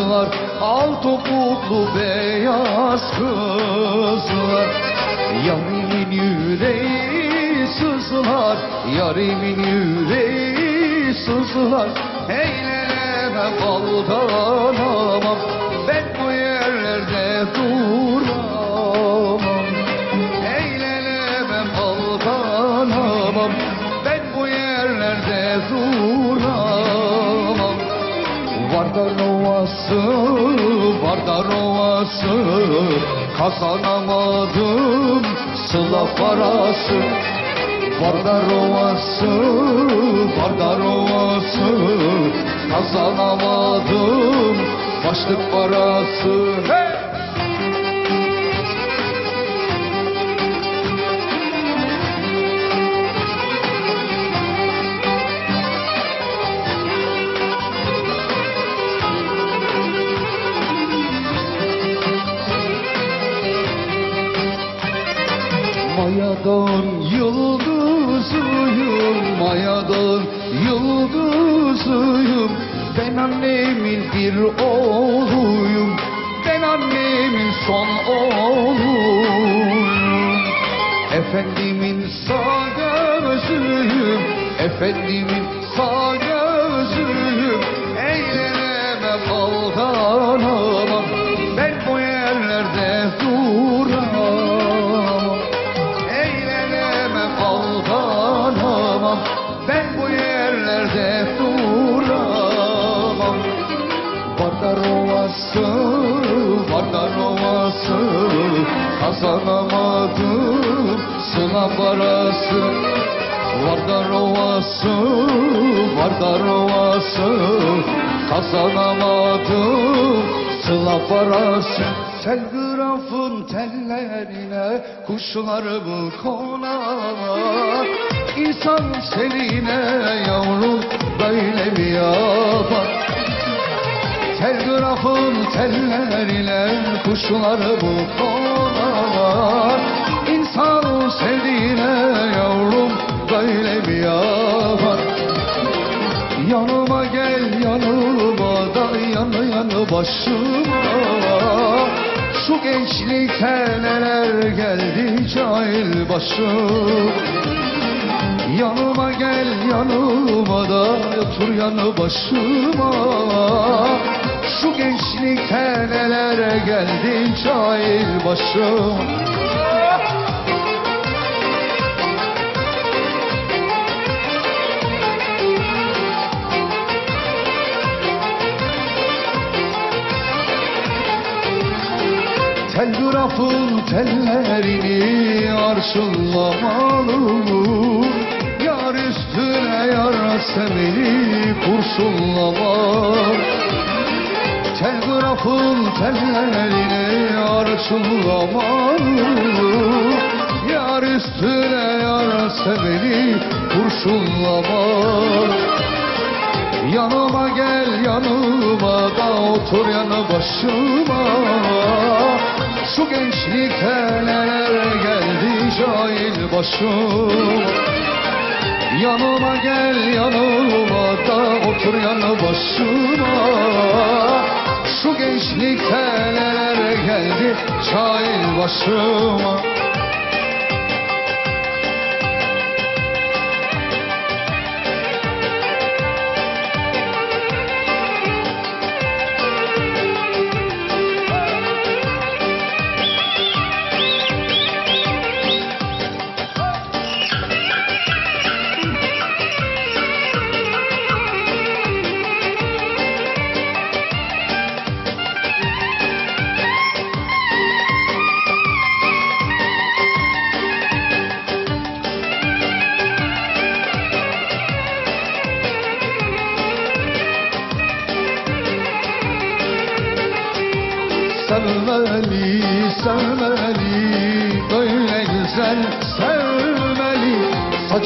kızlar Al topuklu beyaz kızlar. Yarimin yüreği sızlar Yarimin yüreği sızlar. Eyleme baldanamam Ben bu yerlerde duramam Vardar ovası, Vardar ovası Kazanamadım sıla parası Vardar ovası, Vardar ovası Kazanamadım başlık parası hey! Mayadan yıldızıyım, mayadan yıldızıyım. Ben annemin bir oğluyum, ben annemin son oğluyum. Efendimin sağ gözüyüm, efendimin sağ gözüyüm. Kazanamadım sıla parası Vardar ovası, Vardar ovası Kazanamadım sıla parası. Telgrafın tellerine kuşlarımı konar İnsan seline yavrum böyle mi yapar Telgrafın tellerine kuşları bu konar İnsan sevdiğine böyle mi yapar Yanıma gel yanıma yanı yanı başıma. Şu gençlikte neler geldi cahil başım. Yanıma gel yanıma da otur yanı başıma. Şu gençlikte neler geldi cahil başım Telgrafın tellerini arşınlamalı Yar üstüne yar semini kurşunlama Telgrafın tellerini arşınlamalı Yar üstüne yar semini kurşunlama Yanıma gel yanıma da otur yanı başıma Şu gençlikte neler geldi cahil başım Yanıma gel yanıma da otur yanı başıma Şu gençlikte neler geldi cahil başıma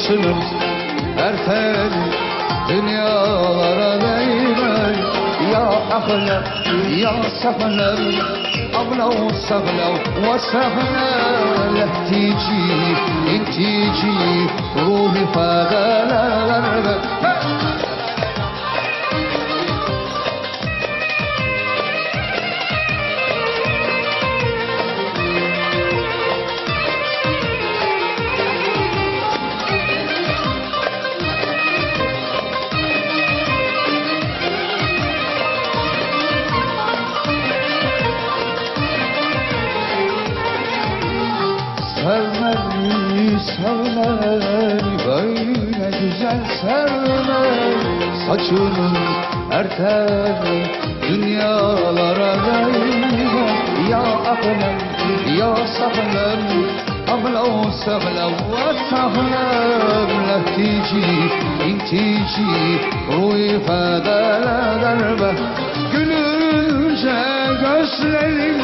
Saçının her teli dünyalara değmeli Ya ahler, ya sefler, أغلى وسهلا وسهلا لا تيجي انت تيجي روحي فدا güzel sevmeni Saçının erteni Dünyalara değme Ya ahlen, ya sahlen أغلى وسهلا وسهلا لا تيجي انت تيجي روي فدا لا درbe Gülünce gözlerin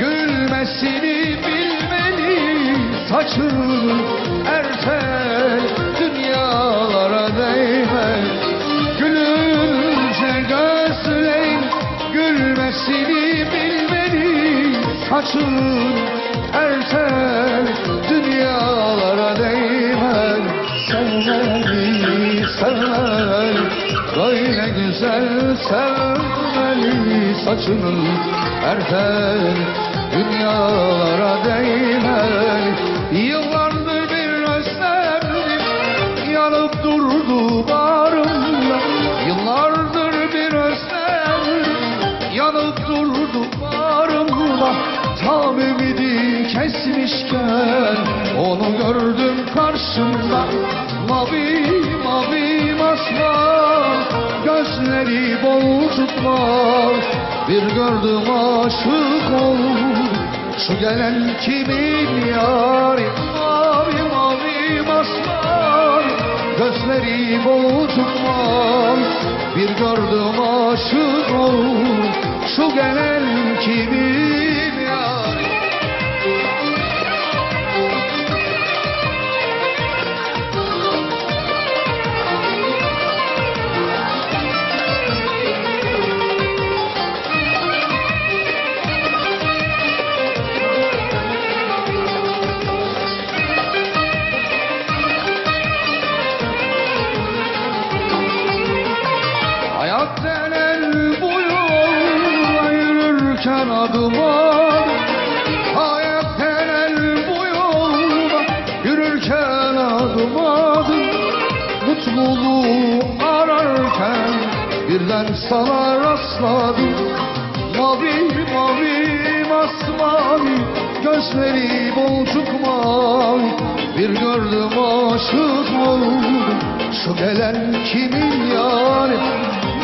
gülmesini bilmeli Saçın Saçın ertel dünyalara değmez Sevmeli, sevmeli Böyle güzel sevmeli Saçının ertel dünyalara değmeli Yıllardır bir özlemdim Yanıp durdu bağrımda kesmişken Onu gördüm karşımda. Mavi mavi masmav Gözleri boncuk var Bir gördüm aşık oldum. Şu gelen kimin yari? Mavi mavi masmav Gözleri boncuk var Bir gördüm aşık oldum. Şu gelen kimin adım adım Mutluluğu ararken birden sana rastladım. Mavi mavi masmavi gözleri boncuk mavi. Bir gördüm aşık oldum şu gelen kimin yani?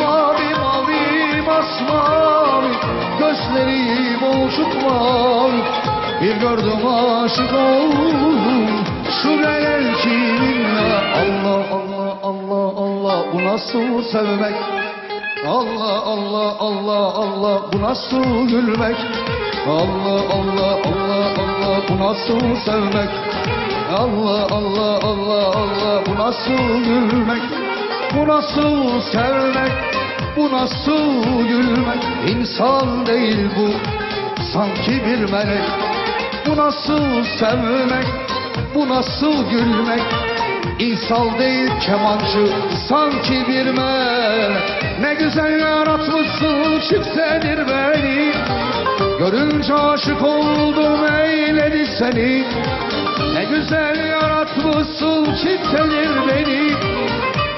Mavi mavi masmavi Gözleri boncuk mavi. Bir gördüm aşık oldum nasıl sevmek? Allah Allah Allah Allah Bu nasıl gülmek. Allah Allah Allah Allah Bu nasıl sevmek. Allah Allah Allah Allah bu nasıl gülmek. Bu nasıl sevmek Bu nasıl gülmek. İnsan değil bu Sanki bir melek. Bu nasıl sevmek Bu nasıl gülmek İnsal değil kemancı Sanki bir melek Ne güzel yaratmışsın çiftedir beni. Görünce aşık oldum eyledi seni. Ne güzel yaratmışsın çiftelir beni.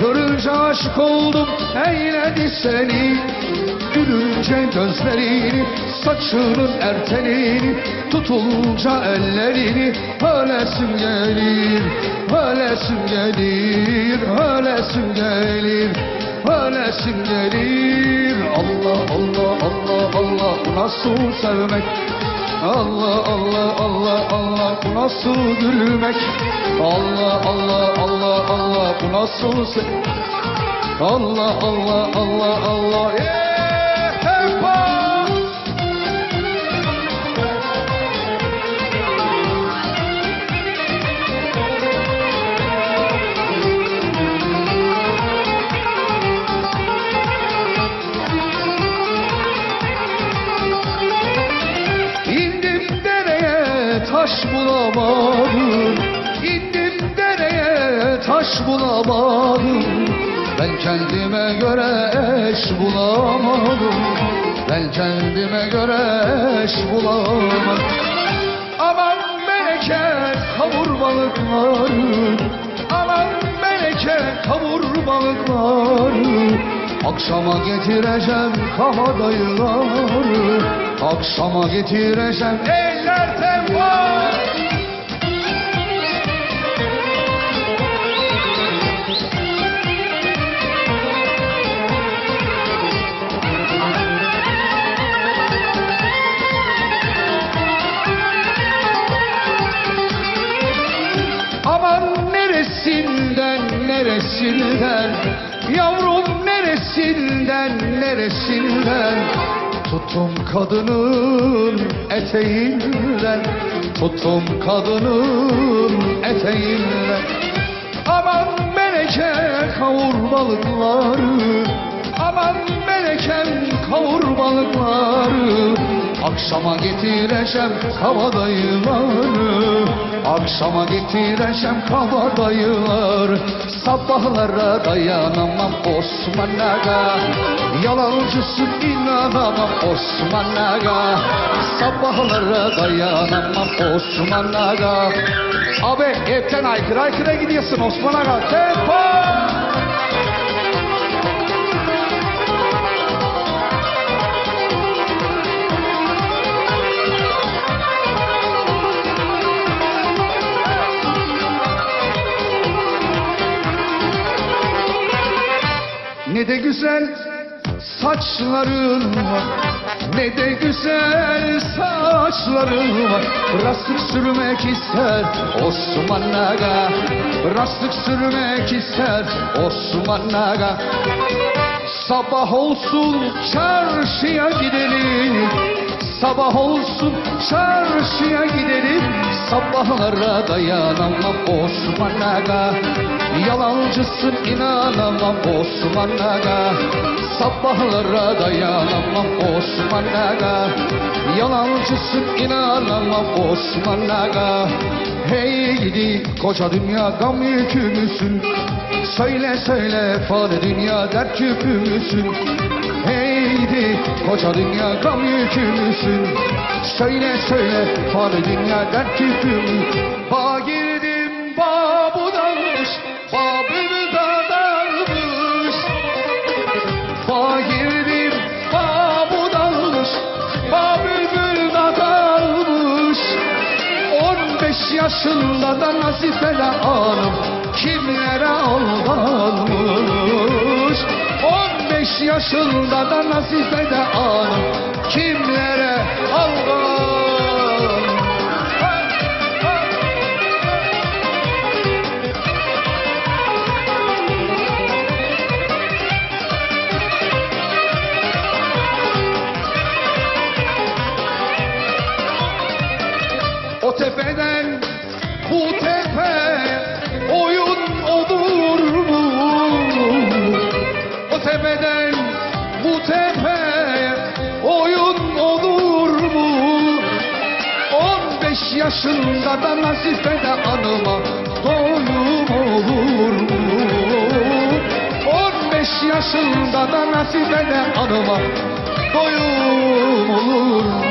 Görünce aşık oldum eyledi seni Gülünce gözlerini saçının ertenini Tutulunca ellerini ölesim gelir Ölesim gelir, ölesim gelir Ölesim gelir Allah Allah Allah Allah bu nasıl sevmek Allah Allah Allah Allah bu nasıl gülmek Allah Allah Allah Allah bu nasıl se Allah Allah Allah Allah yeah, kendime göre eş bulamadım. Aman meleke kavur balıkları. Aman meleke kavur balıkları. Akşama getireceğim kabadayıları Akşama getireceğim eller tenvar Tutun kadının eteğinden Tutun kadının eteğinden Aman meleke kavur balıkları Aman melekem kavur balıkları Akşama getireceğim kabadayıları Akşama getireceğim kabadayıları Sabahlara dayanamam Osman Aga Yalancısın inanamam Osman Aga Sabahlara dayanamam Osman Aga Abi evden aykırı aykırı gidiyorsun Osman Aga Tempo! Güzel saçların var. Ne de güzel saçların var. Rastlık sürmek ister Osman Aga. Rastlık sürmek ister Osman Aga. Sabah olsun çarşıya gidelim. Sabah olsun çarşıya gidelim Sabahlara dayanamam Osman Aga Yalancısın inanamam Osman Aga Sabahlara dayanamam Osman Aga Yalancısın inanamam Osman Aga Hey gidi koca dünya gam yükü müsün Söyle söyle fani dünya dert yükü müsün Heydi koca dünya gam yükü Söyle söyle fani dünya dert yükü Bağ girdim bağ budanmış Bağ bülbül dağılmış Bağ girdim bağ budanmış Bağ bülbül dağılmış 15 yaşında da Nazifele Hanım kimlere aldanmış 15 yaşında da Nazifele Hanım kimlere aldanmış O tepeden bu tepe oyun olur mu? O tepeden yaşında da Nazife'de anıma doyum olur mu? 15 yaşında da Nazife'de anıma doyum olur?